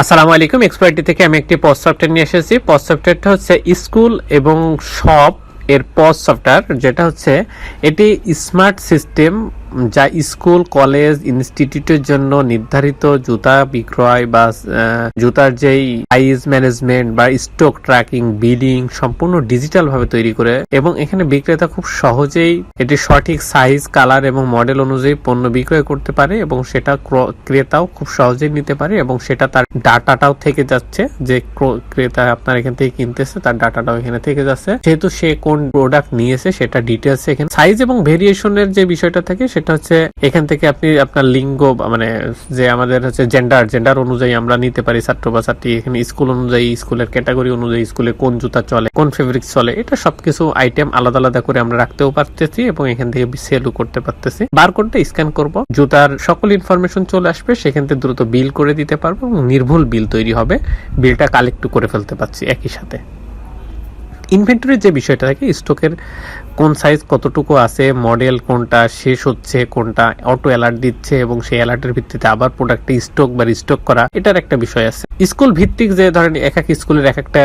আসসালামু আলাইকুম এক্সপার্টি থেকে আমি একটি পজ সফটওয়্যার নিয়ে এসেছি। পজ সফটওয়্যারটা হচ্ছে স্কুল এবং শপ এর পজ সফটওয়্যার যেটা হচ্ছে এটি স্মার্ট সিস্টেম যা স্কুল, কলেজ, ইনস্টিটিউটের জন্য নির্ধারিত জুতা বিক্রয় বা জুতার যেই সাইজ ম্যানেজমেন্ট বা স্টক ট্র্যাকিং বিলিং সম্পূর্ণ ডিজিটাল ভাবে তৈরি করে এবং এখানে বিক্রেতা খুব সহজেই এটি সঠিক সাইজ কালার এবং মডেল অনুযায়ী পণ্য বিক্রয় করতে পারে এবং সেটা ক্র- ক্রেতাও খুব সহজেই নিতে পারে এবং সেটা তার ডাটাটাও থেকে যাচ্ছে যে ক্র- ক্রেতা আপনার এখান থেকে কিনতেছে, তার ডাটাটাও এখানে থেকে যাচ্ছে। যেহেতু সে কোন প্রোডাক্ট নিয়েছে সেটা ডিটেলস এখানে। সাইজ এবং ভেরিয়েশনের যে বিষয়টা থাকে সেটা হচ্ছে এখান থেকে আপনি আপনার লিঙ্গ মানে যে আমাদের হচ্ছে জেন্ডার জেন্ডার অনুযায়ী আমরা নিতে পারি ছাত্র বা ছাত্রী। এখানে স্কুল অনুযায়ী স্কুলের ক্যাটাগরি অনুযায়ী স্কুলে কোন জুতা চলে, কোন ফেব্রিক চলে, এটা সবকিছু আইটেম আলাদা আলাদা করে আমরা রাখতেও পারতেছি এবং এখান থেকে সেলও করতে পারতেছি। বারকোডটা স্ক্যান করব, জুতার সকল ইনফরমেশন চলে আসবে, সেখান থেকে দ্রুত বিল করে দিতে পারব এবং নির্ভুল বিল তৈরি হবে। বিলটা কালেক্ট করে ফেলতে পারছি একই সাথে। ইনভেন্টরির যে বিষয়টা থাকে, স্টকের কোন সাইজ কতটুকু আছে মডেল কোনটা শেষ হচ্ছে, কোনটা অটো অ্যালার্ট দিচ্ছে এবং সেই অ্যালার্টের ভিত্তিতে আবার প্রোডাক্টে স্টক বা রিস্টক করা, এটার একটা বিষয় আছে। স্কুল ভিত্তিক যে ধরেন এক এক স্কুলের এক একটা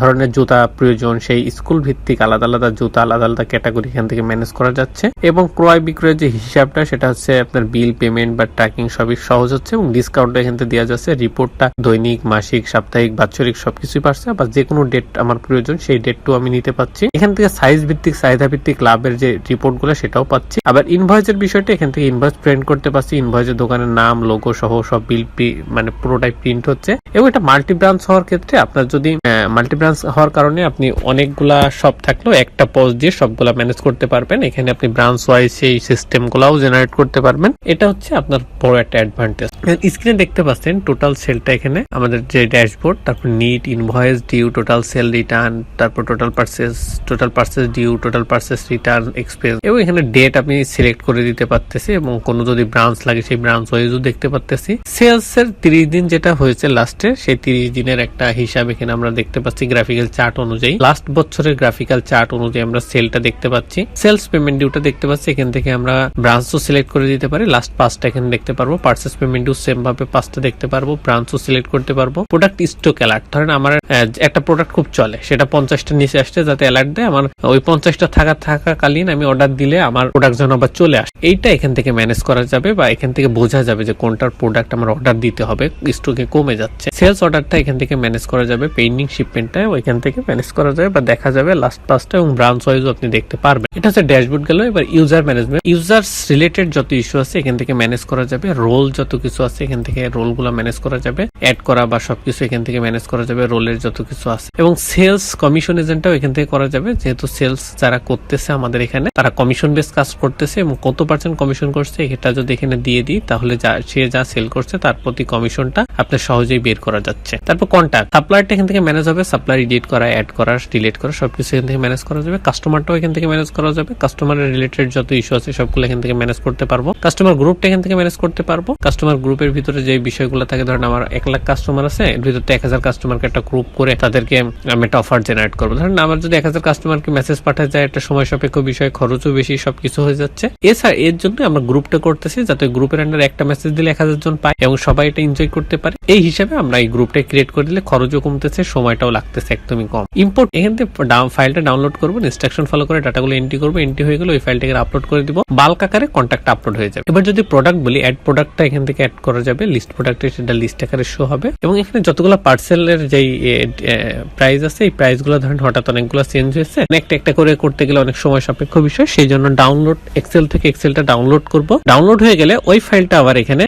ধরনের জুতা প্রয়োজন, সেই স্কুল ভিত্তিক আলাদা আলাদা জুতা, আলাদা আলাদা ক্যাটাগরি এখান থেকে ম্যানেজ করা যাচ্ছে এবং ক্রয় বিক্রয়ের যে হিসাবটা, সেটা হচ্ছে আপনার বিল পেমেন্ট বা ট্র্যাকিং সবই সহজ হচ্ছে এবং ডিসকাউন্টটা এখান থেকে দেওয়া যাচ্ছে। রিপোর্টটা দৈনিক, মাসিক, সাপ্তাহিক, বাৎসরিক সবকিছুই পারছে বা যে কোনো ডেট আমার প্রয়োজন, সেই ডেটটাও আমি নিতে পাচ্ছি। এখান থেকে সাইজ ভিত্তিক, চাহিদা ভিত্তিক লাভের যে রিপোর্টগুলো সেটাও পাচ্ছি। আবার ইনভয়েসের বিষয়টা এখান থেকে ইনভয়েস প্রিন্ট করতে পারছি। ইনভয়েসের দোকানের নাম লোগো সহ সব বিল মানে পুরোটাই প্রিন্ট হচ্ছে। এবং এটা মাল্টি ব্রাঞ্চ হওয়ার ক্ষেত্রে আপনার যদি মাল্টি ব্রাঞ্চ হওয়ার কারণে আপনি অনেকগুলা শপ থাকলেও একটা পোস্ট দিয়ে সবগুলা ম্যানেজ করতে পারবেন। এখানে আপনি ব্রাঞ্চ ওয়াইজ সেই সিস্টেম গুলাও জেনারেট করতে পারবেন। এটা হচ্ছে আপনার বড় একটা অ্যাডভান্টেজ স্ক্রিনে দেখতে পাচ্ছেন টোটাল সেলটা এখানে। আমাদের যে ড্যাশবোর্ড তারপর net invoice due total sale return তারপর total purchase total purchase due total purchase return expense এবং এখানে ডেট আমি সিলেক্ট করে দিতে পারতেছি এবং কোনো যদি ব্রাঞ্চ লাগে সেই ব্রাঞ্চ ওয়াইজও দেখতে পারতেছি। সেলস এর তিরিশ দিন যেটা হয়েছে লাস্টে সেই তিরিশ দিনের একটা হিসাব এখানে আমরা দেখতে পাচ্ছি গ্রাফিক্যাল চার্ট অনুযায়ী। লাস্ট বছরের গ্রাফিক্যাল চার্ট অনুযায়ী আমরা সেলটা দেখতে পাচ্ছি। সেলস পেমেন্ট ডিউটা দেখতে পাচ্ছি, এখান থেকে আমরা ব্রাঞ্চও সিলেক্ট করে দিতে পারি। লাস্ট পাঁচটা এখানে দেখতে পারব। পার্সেস পেমেন্ট ডিউ সেম ভাবে পাঁচটা দেখতে পারব ব্রাঞ্চও সিলেক্ট করতে পারব। প্রোডাক্ট স্টক অ্যালার্ট ধরেন আমার একটা প্রোডাক্ট খুব চলে, সেটা পঞ্চাশটা নিচে আসছে, যাতে অ্যালার্ট দেয়। আমার ওই পঞ্চাশটা থাকা থাকাকালীন আমি অর্ডার দিলে আমার প্রোডাক্ট যেন আবার চলে আসে। এইটা এখান থেকে ম্যানেজ করা যাবে বা এখান থেকে বোঝা যাবে যে কোনটার প্রোডাক্ট আমার অর্ডার দিতে হবে স্টকে কমে যাচ্ছে। সেলস অর্ডারটা এখান থেকে ম্যানেজ করা যাবে পেন্ডিং শিপমেন্টটা ওইখান থেকে ম্যানেজ করা যাবে বা দেখা যাবে লাস্ট পাঁচটা এবং ব্রাঞ্চ ওয়াইজ আপনি দেখতে পারবেন। এটা হচ্ছে ড্যাশবোর্ড গেল, এবার ইউজার ম্যানেজমেন্ট ইউজার্স রিলেটেড যত ইস্যু আছে এখান থেকে ম্যানেজ করা যাবে রোল যত কিছু আছে এখান থেকে রোলগুলো ম্যানেজ করা যাবে। অ্যাড করা বা সবকিছু এখান থেকে ম্যানেজ করা যাবে রোলের যত কিছু আছে। এবং সেলস কমিশন এজেন্টটাও এখান থেকে করা যাবে। যেহেতু সেলস যারা করতেছে আমাদের এখানে, তারা কমিশন বেস কাজ করতেছে এবং কত পার্সেন্ট কমিশন করছে এটা যদি এখানে দিয়ে দিই, তাহলে যা, সে যা সেল করছে তার প্রতি কমিশনটা আপনার সহজেই বের করা যাচ্ছে। তারপর কন্ট্যাক্ট সাপ্লায়ারটা এখান থেকে ম্যানেজ হবে। সাপ্লায়ার এডিট করা অ্যাড করা ডিলিট করা, সবকিছু এখান থেকে ম্যানেজ করা যাবে। কাস্টমারটাও এখান থেকে ম্যানেজ করা যাবে। কাস্টমারের রিলেটেড যত ইস্যু আছে সবগুলো এখান থেকে ম্যানেজ করতে পারব। কাস্টমার গ্রুপটা এখান থেকে ম্যানেজ করতে পারব। কাস্টমার গ্রুপের ভিতরে যে বিষয়গুলো থাকে, ধরেন আমার এক লাখ কাস্টমার আছে, এর ভিতরে এক হাজার কাস্টমারকে একটা গ্রুপ করে তাদেরকে আমি একটা অফার জেনারেট করব। ধরেন আমার যদি এক হাজার কাস্টমারকে মেসেজ পাঠায় যায়, একটা সময় সাপেক্ষ বিষয় খরচও বেশি, সবকিছু হয়ে যাচ্ছে। এছাড়া এর জন্য আমরা গ্রুপটা করতেছি, যাতে গ্রুপের আন্ডার একটা মেসেজ দিলে এক হাজার জন পায় এবং সবাই এটা এনজয় করতে পারে। এই হিসাবে আমরা এই গ্রুপটা ক্রিয়েট করে দিলে খরচও কমতেছে, সময়টাও লাগতেছে একদমই কম। ইম্পোর্ট এখান থেকে ফাইলটা ডাউনলোড করব ইনস্ট্রাকশন ফলো করে ডাটাগুলো এন্ট্রি করব এন্ট্রি হয়ে গেলে ওই ফাইলটাকে আপলোড করে দিব। বাল্ক আকারে কন্ট্যাক্ট আপলোড হয়ে যাবে। এবার যদি প্রোডাক্ট বলি অ্যাড প্রোডাক্টটা এখান থেকে অ্যাড করা যাবে। লিস্ট প্রোডাক্টে সেটা লিস্ট আকারে শো হবে। এবং এখানে যতগুলো পার্সেলের যেই প্রাইস আছে, এই প্রাইসগুলো ধরেন হঠাৎ অনেকগুলো চেঞ্জ হয়েছে। একটা একটা করে করতে গেলে অনেক সময় সাপেক্ষ বিষয়, সেই জন্য ডাউনলোড এক্সেল থেকে এক্সেলটা ডাউনলোড করব। ডাউনলোড হয়ে গেলে ওই ফাইলটা আবার এখানে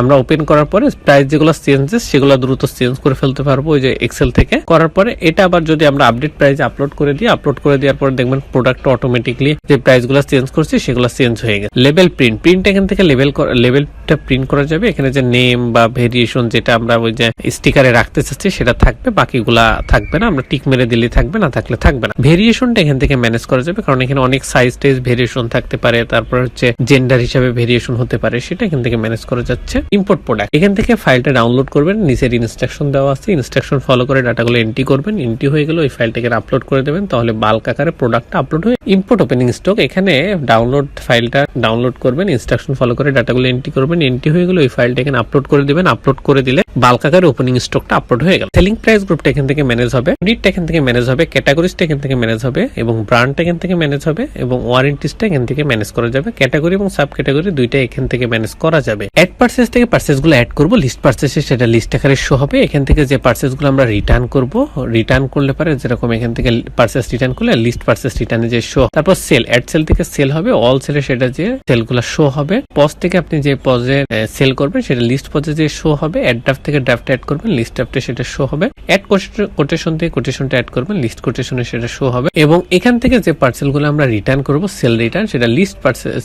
আমরা ওপেন করার পরে প্রাইস যেগুলো চেঞ্জেস সেগুলো দ্রুত চেঞ্জ করে ফেলতে পারব ওই যে এক্সেল থেকে। করার পরে এটা আবার যদি আমরা আপডেট প্রাইস আপলোড করে দিই আপলোড করে দেওয়ার পর দেখবেন প্রোডাক্ট অটোমেটিকলি যে প্রাইসগুলো চেঞ্জ করছে, সেগুলো চেঞ্জ হয়ে গেছে। লেভেল প্রিন্ট প্রিন্ট এখান থেকে লেভেল লেভেল লেভেলটা প্রিন্ট করা যাবে। এখানে যে নেম বা ভেরিয়েশন যেটা আমরা ওই যে স্টিকারে রাখতে চাচ্ছি, সেটা থাকবে। বাকিগুলা থাকবে না। আমরা টিক মেরে দিলে থাকবে, না থাকলে থাকবে না। ভেরিয়েশনটা এখান থেকে ম্যানেজ করা যাবে। কারণ এখানে অনেক সাইজ টাইজ ভেরিয়েশন থাকতে পারে। তারপর হচ্ছে জেন্ডার হিসাবে ভেরিয়েশন হতে পারে। সেটা এখান থেকে ম্যানেজ করা যাচ্ছে। ইম্পোর্ট প্রোডাক্ট এখান থেকে ফাইলটা ডাউনলোড করবেন। নিচের ইনস্ট্রাকশন দেওয়া আছে। ইনস্ট্রাকশন ফলো করে ডাটাগুলো এন্ট্রি করবেন। এন্ট্রি হয়ে গেলে ওই ফাইলটাকে আপলোড করে দেবেন। তাহলে বাল্ক আকারে প্রোডাক্টটা আপলোড হয়ে ইম্পোর্ট ওপেনিং স্টক এখানে ডাউনলোড ফাইলটা ডাউনলোড করবেন। ইনস্ট্রাকশন ফলো করে ডাটাগুলো এন্ট্রি করবেন। করবেন এন্ট্রি হয়ে গেলে ওই ফাইলটা এখানে আপলোড করে দিবেন। আপলোড করে দিলে বাল্ক আকারে ওপেনিং স্টকটা আপলোড হয়ে গেল। সেলিং প্রাইস গ্রুপটা এখান থেকে ম্যানেজ হবে ক্রেডিটটা এখান থেকে ম্যানেজ হবে ক্যাটাগরিজটা এখান থেকে ম্যানেজ হবে, এবং ব্র্যান্ডটা এখান থেকে ম্যানেজ হবে, এবং ওয়ারেন্টিসটা এখান থেকে ম্যানেজ করা যাবে। ক্যাটাগরি এবং সাব ক্যাটাগরি দুইটা এখান থেকে ম্যানেজ করা যাবে। অ্যাড পার্সেস থেকে পার্সেসগুলো অ্যাড করব লিস্ট পার্সেসে সেটা লিস্ট আকারে শো হবে। এখান থেকে যে পার্সেসগুলো আমরা রিটার্ন করব রিটার্ন করলে পারে যেরকম এখান থেকে পার্সেস রিটার্ন করলে লিস্ট পার্সেস রিটার্নে যে শো তারপর সেল অ্যাড সেল থেকে সেল হবে। অল সেলে সেটা যে সেলগুলো শো হবে। পজ থেকে আপনি যে পজে সেল করবেন, সেটা লিস্ট যে শো হবে অ্যাড ড্রাফট থেকে ড্রাফট অ্যাড করবেন লিস্ট ড্রাফটে সেটা শো হবে। অ্যাড কোটেশন থেকে কোটেশনটা অ্যাড করবেন লিস্ট কোটেশনে সেটা শো হবে। এবং এখান থেকে যে পার্সেলগুলো আমরা রিটার্ন করব সেল রিটার্ন সেটা লিস্ট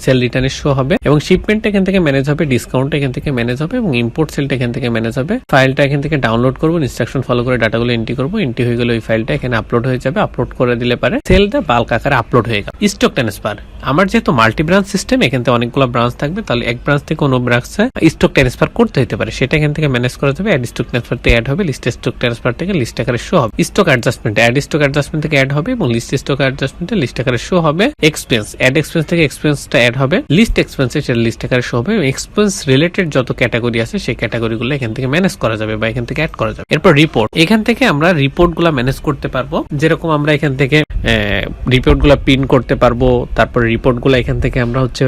সেল রিটার্নে শো হবে। এবং শিপমেন্ট এখান থেকে ম্যানেজ হবে ডিসকাউন্ট এখান থেকে ম্যানেজ হবে, এবং ইম্পোর্ট সেলটা এখান থেকে ম্যানেজ হবে। ফাইলটা এখান থেকে ডাউনলোড করব ইনস্ট্রাকশন ফলো করে ডাটাগুলো এন্ট্রি করব এন্ট্রি হয়ে গেলে ওই ফাইলটা এখানে আপলোড হয়ে যাবে আপলোড করে দিলে পারে সেলটা বাল্ক আকারে আপলোড হয়ে গেল। স্টক ট্রান্সফার আমার যেহেতু মাল্টি ব্রাঞ্চ সিস্টেম এখান থেকে অনেকগুলো ব্রাঞ্চ থাকবে, তাহলে এক ব্রাঞ্চ থেকে অন্য ব্রাঞ্চে স্টক ট্রান্সফার করতে হতে পারে। সেটা এখান থেকে ম্যানেজ করা যাবে অ্যাড স্টক ট্রান্সফার থেকে অ্যাড হবে লিস্ট স্টক ট্রান্সফার থেকে লিস্ট আকারে শো হবে। Stock adjustment add stock adjustment থেকে অ্যাড হবে এবং লিস্ট স্টক অ্যাডজাস্টমেন্টে লিস্ট আকারে শো হবে এক্সপেন্স অ্যাড এক্সপেন্স থেকে এক্সপেন্সটা অ্যাড হবে লিস্ট এক্সপেন্স সেটা লিস্ট আকারে শো হবে এক্সপেন্স রিলেটেড যত ক্যাটাগরি আছে, সেই ক্যাটাগরিগুলো এখান থেকে ম্যানেজ করা যাবে বা এখান থেকে অ্যাড করা যাবে। এরপর রিপোর্ট এখান থেকে আমরা রিপোর্টগুলা ম্যানেজ করতে পারব। যেরকম আমরা এখান থেকে রিপোর্টগুলা প্রিন্ট করতে পারব, তারপর রিপোর্টগুলা এখান থেকে আমরা হচ্ছে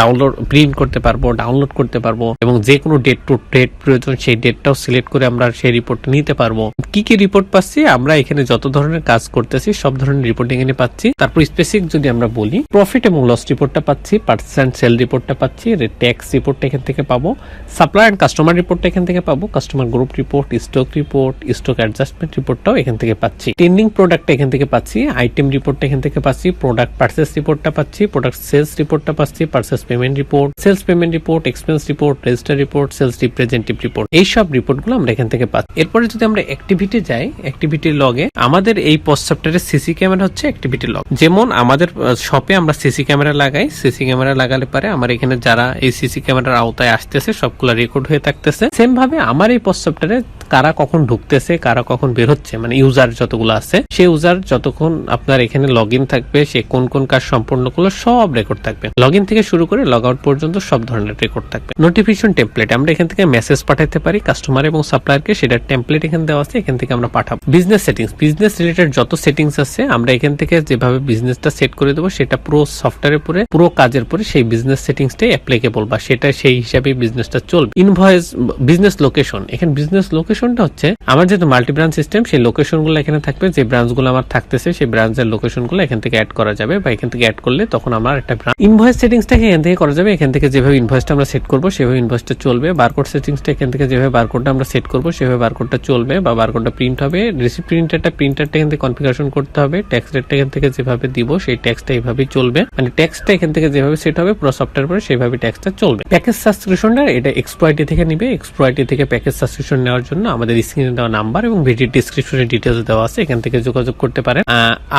ডাউনলোড প্রিন্ট করতে পারব ডাউনলোড করতে পারব এবং যে কোনো ডেট টু ডেট প্রয়োজন সেই ডেটটাও সিলেক্ট করে আমরা সেই রিপোর্টটা নিতে পারব। কি কি রিপোর্ট পাচ্ছি? আমরা এখানে যত ধরনের কাজ করতেছি সব ধরনের রিপোর্ট এখানে পাচ্ছি। তারপর স্পেসিফিক যদি আমরা বলি প্রফিট এবং লস রিপোর্টটা পাচ্ছি পার্সেন্ট সেল রিপোর্টটা পাচ্ছি ট্যাক্স রিপোর্টটা এখান থেকে পাবো সাপ্লাই অ্যান্ড কাস্টমার রিপোর্টটা এখান থেকে পাবো customer group report stock report stock adjustment রিপোর্টটাও এখান থেকে পাচ্ছি। টেন্ডিং প্রোডাক্টটা এখান থেকে পাচ্ছি আইটেম রিপোর্টটা এখান থেকে পাচ্ছি প্রোডাক্ট পার্সেস রিপোর্টটা পাচ্ছি প্রোডাক্ট সেলস রিপোর্টটা পাচ্ছি purchase payment report sales payment report expense report register report sales representative report এই সব রিপোর্টগুলো আমরা এখান থেকে পাচ্ছি। এরপরে যদি আমরা অ্যাক্টিভিটি যাই অ্যাক্টিভিটি লগে আমাদের এই পোস্ট সফটওয়্যারের সিসি ক্যামেরা হচ্ছে অ্যাক্টিভিটি লগ যেমন আমাদের শপে আমরা সিসি ক্যামেরা লাগাই সিসি ক্যামেরা লাগালে পারে আমার এখানে যারা এই সিসি ক্যামেরার আওতায় আসতেছে, সবগুলো রেকর্ড হয়ে থাকতেছে। সেম ভাবে আমার এই পোস্ট সফটওয়্যারে কারা কখন ঢুকতেছে, কারা কখন বের হচ্ছে মানে ইউজার যতগুলো আছে, সেই ইউজার যতক্ষণ আপনার এখানে লগ থাকবে, সে কোন কোন কাজ সম্পূর্ণ করল সব রেকর্ড থাকবে। লগ থেকে শুরু করে লগ আউট পর্যন্ত সব ধরনের রেকর্ড থাকবে। নোটিফিকেশন টেমপ্লেট আমরা এখান থেকে মেসেজ পাঠাতে পারি কাস্টমার এবং সাপ্লায়ারকে সেটা টেমপ্লেট এখানে দেওয়া আছে, এখান থেকে আমরা পাঠাবো। বিজনেস সেটিংস বিজনেস রিলেটেড যত সেটিংস আছে, আমরা এখান থেকে যেভাবে বিজনেসটা সেট করে দেবো, সেটা পুরো সফটওয়্যারের পরে, পুরো কাজের পরে সেই বিজনেস সেটিংসটাই অ্যাপ্লিকেবল বা সেটা সেই হিসাবে বিজনেসটা চলবে। ইনভয়েস বিজনেস লোকেশন এখানে বিজনেস লোকেশনটা হচ্ছে, আমার যেহেতু মাল্টি ব্রাঞ্চ সিস্টেম সেই লোকেশনগুলো এখানে থাকবে, যে ব্রাঞ্চগুলো আমার থাকতেছে, সেই ব্রাঞ্চের লোকেশনগুলো এখান থেকে অ্যাড করা যাবে, বা এখান থেকে অ্যাড করলে তখন আমার একটা ইনভয়েস সেটিংসটাকে এখান থেকে করা যাবে, এখান থেকে যেভাবে ইনভয়েসটা আমরা সেট করব, সেভাবে ইনভয়েসটা চলবে বারকোড সেটিংসটা এখান থেকে যেভাবে বারকোডটা আমরা সেট করব, সেভাবে বারকোডটা চলবে, বা বারকোডটা প্রিন্ট হবে রিসিপ্ট প্রিন্টারটা প্রিন্টারটা এখান থেকে কনফিগারেশন করতে হবে ট্যাক্স রেটটা এখান থেকে যেভাবে দিব, সেই ট্যাক্সটা এইভাবেই চলবে মানে ট্যাক্সটা এখান থেকে যেভাবে সেট হবে, পুরো সফটওয়্যার পরে সেভাবে ট্যাক্সটা চলবে। প্যাকেজ সাবস্ক্রিপশনটা এটা এক্সপ্রয়টি থেকে নিবে এক্সপ্রয়টি থেকে প্যাকেজ সাবস্ক্রিপশন নেওয়ার জন্য আমাদের স্ক্রিনে দেওয়া নাম্বার এবং ভিডিও ডিসক্রিপশনে ডিটেলস দেওয়া আছে, এখান থেকে যোগাযোগ করতে পারেন।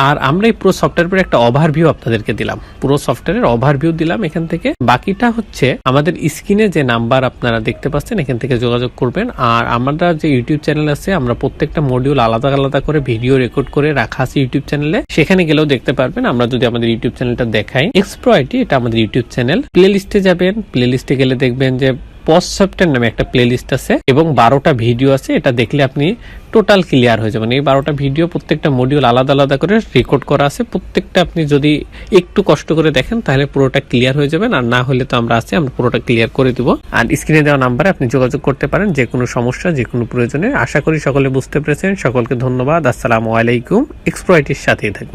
আর আমরা এই পুরো সফটওয়্যার পরে একটা ওভারভিউ আপনাদেরকে দিলাম। পুরো সফটওয়্যারের ওভারভিউ দিলাম এখান থেকে। বাকিটা হচ্ছে আমাদের স্ক্রিনে যে নাম্বার আপনারা দেখতে পাচ্ছেন, এখান থেকে যোগাযোগ করবেন। আর আমরা যে ইউটিউব চ্যানেল আছে, আমরা প্রত্যেকটা মডিউল আলাদা আলাদা করে ভিডিও রেকর্ড করে রাখা আছে ইউটিউব চ্যানেলে সেখানে গেলেও দেখতে পারবেন, আমরা যদি আমাদের ইউটিউব চ্যানেলটা দেখাই। এক্সপ্রয়টি এটা আমাদের ইউটিউব চ্যানেল প্লে লিস্টে যাবেন প্লে লিস্টে গেলে দেখবেন যে সফটওয়্যার নামে একটা প্লে লিস্ট আছে এবং বারোটা ভিডিও আছে, এটা দেখলে আপনি টোটাল ক্লিয়ার হয়ে যাবেন। এই বারোটা ভিডিও প্রত্যেকটা মডিউল আলাদা আলাদা করে রেকর্ড করা আছে। প্রত্যেকটা আপনি যদি একটু কষ্ট করে দেখেন, তাহলে পুরোটা ক্লিয়ার হয়ে যাবেন। আর না হলে তো আমরা আছি, আমরা পুরোটা ক্লিয়ার করে দিব। আর স্ক্রিনে দেওয়া নাম্বারে আপনি যোগাযোগ করতে পারেন যে কোনো সমস্যা যে কোনো প্রয়োজনে। আশা করি সকলে বুঝতে পেরেছেন। সকলকে ধন্যবাদ। আসসালামু আলাইকুম। এক্সপ্রয়টির সাথেই থাকবেন